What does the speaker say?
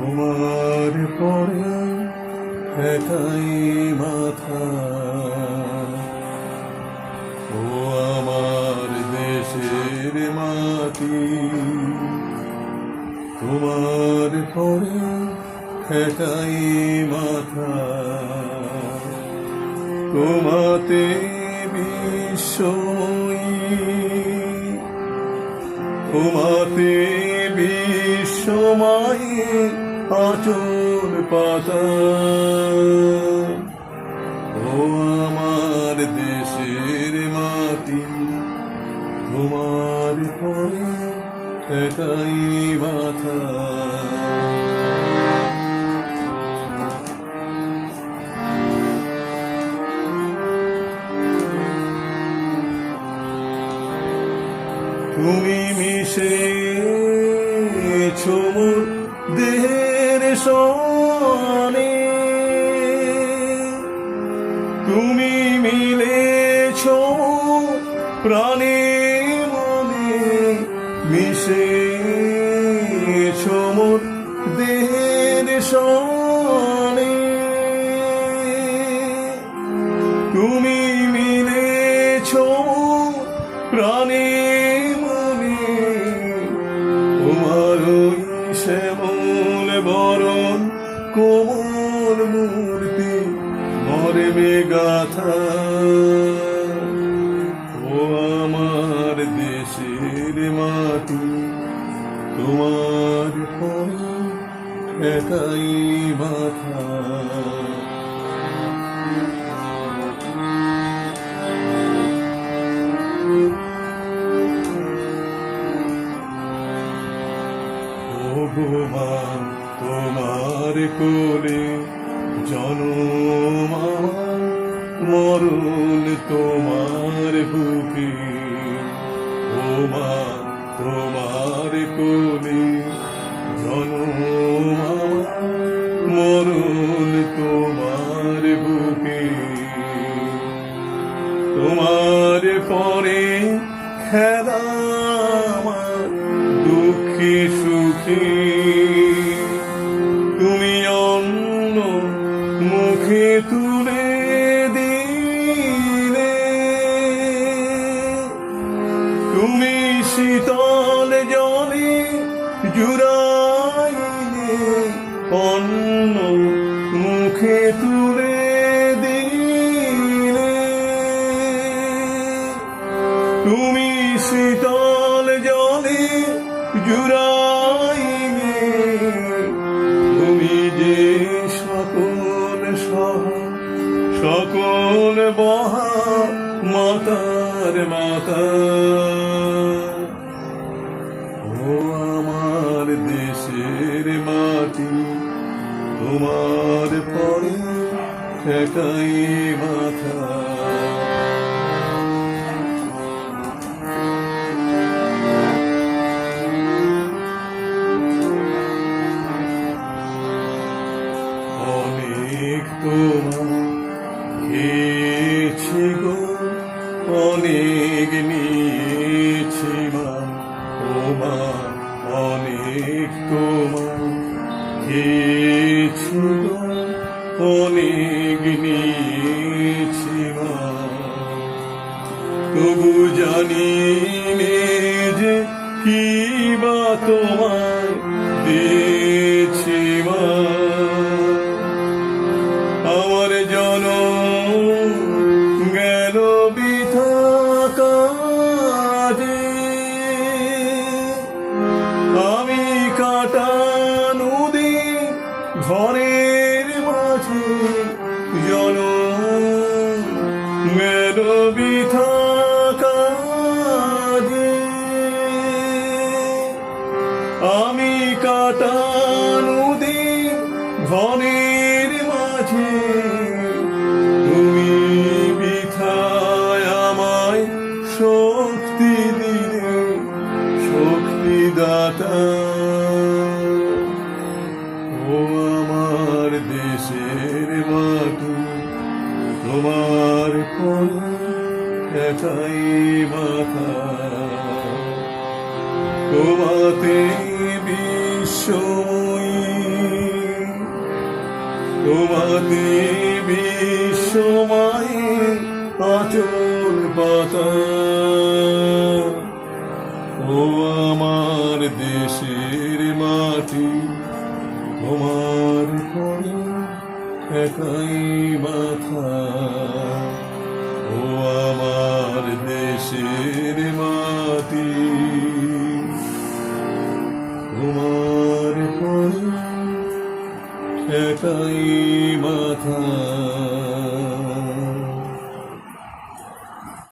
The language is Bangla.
তোমার পরে একাই মাথা। ও আমার দেশের মাটি। তোমার পরে একাই মাথা। তোমাতে বিশ্বই তোমাতে বিশ্বময়ী আচল পাতা ও আমার দেশের মাটি তোমার পরে এটাই মাথা। তুমি মিশে মোর দেহের সনে তুমি মিলেছ প্রাণে মনে মিশে মোর দেহের সনে। তুমি মিলেছ প্রাণে মনে তোমার ওই বরণ কোমল মূর্তি মরে গাথা তোমার কোলে জনম মরণ তোমার বুকে। মা, তোমার কোলে জনম মরণ তোমার বুকে। তোমার পরে খেলা আমার, দুঃখে সুখে মুখে তুলে দিলে? তুমি শীতল জলে জুড়াইলে অন্য মুখে তুলে দিলে। তুমি শীতল জলে জুড়াইলে সকল মহা মাতার মাতা। ও আমার দেশের মাটি তোমার পরে ঠেকাই মাথা। অনেক নিয়েছি মা তোমার, অনেক তোমার। গো অনেক নিয়েছি মা তবু জানি যে কি বা তোমায় দিয়েছি ঘরের মাঝে জন গেল বিথা আমি কাটা দিন ঘনের মাঝে মাথা তোমাতে বিশ্বময়ী তোমাতে বিশ্বমায়ের আচল পাতা ও আমার দেশের মাটি তোমার পরে একাই মাথা, ও আমার দেশের মাটি। তোমার একাই মাথা